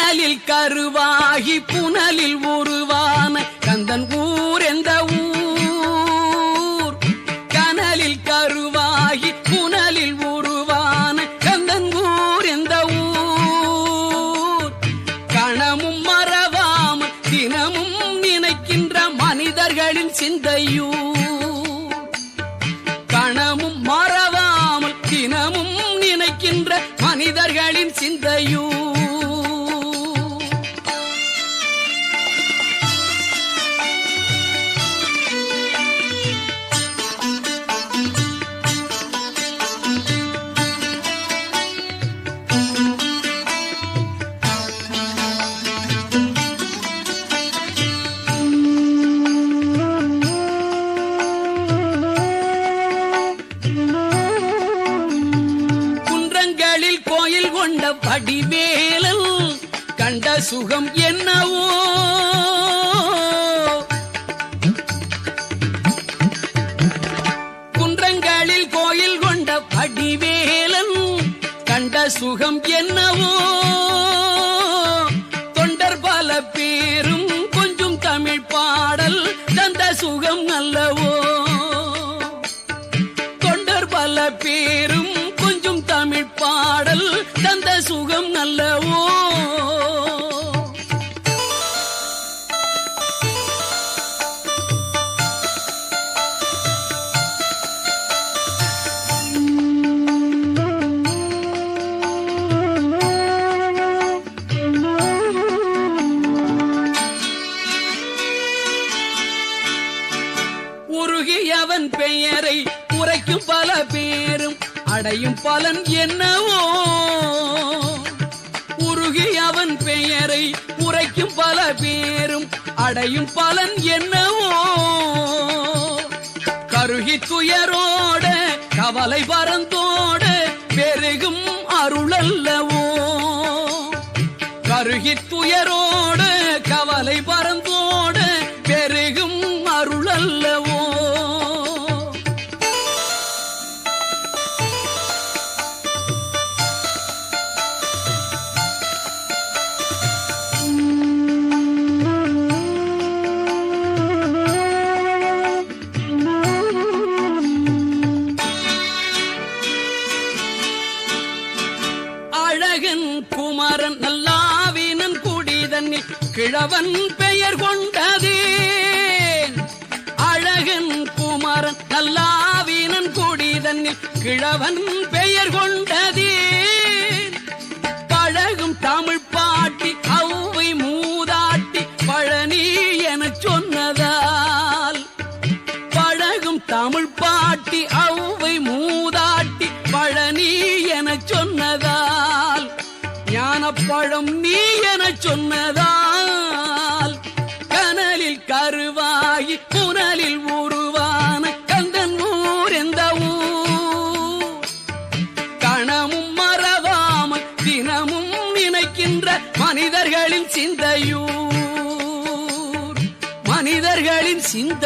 புனலில் கருவாகி புனலில் உருவான கந்தன் ஊர் எந்த ஊர்? கனலில் கருவாகி புனலில் உருவான கந்தன் ஊர் எந்த ஊர்? கணமும் மறவாம தினமும் நினைக்கின்ற மனிதர்களின் சிந்தையூர். கணமும் மறவாமல் தினமும் நினைக்கின்ற மனிதர்களின் சிந்தையூர். கொண்ட கண்ட சுகம் என்னவோ? குன்றங்களில் கோயில் கொண்ட வடிவேலன் கண்ட சுகம் என்னவோ? அவன் பெயரை உரைக்கும் பல பேரும் அடையும் பலன் என்னவோ? உருகி அவன் பெயரை உரைக்கும் பல பேரும் அடையும் பலன் என்னவோ? கருகி துயரோட கவலை பரந்தோட பெருகும் அருளல்லவோ? கருகி துயரோட கவலை பரந்தோட குமரன் நல்லாவினன் குடிதன்னில் கிழவன் பெயர் கொண்டதே. அழகன் குமரன் நல்லாவினன் குடிதன்னில் கிழவன் பெயர் கொண்டதே. பழகும் தமிழ் பாட்டி அவ்வை மூதாட்டி பழனி எனச் சொன்னதால் பழகும் தமிழ் பாட்டி ஞானப்பழம் நீ என சொன்னதால் கனலில் கருவாகி புனலில் உருவான கந்தன் ஊர் எந்த ஊர்? கணமும் மறவாமல் தினமும் நினைக்கின்ற மனிதர்களின் சிந்தையூர். மனிதர்களின் சிந்தை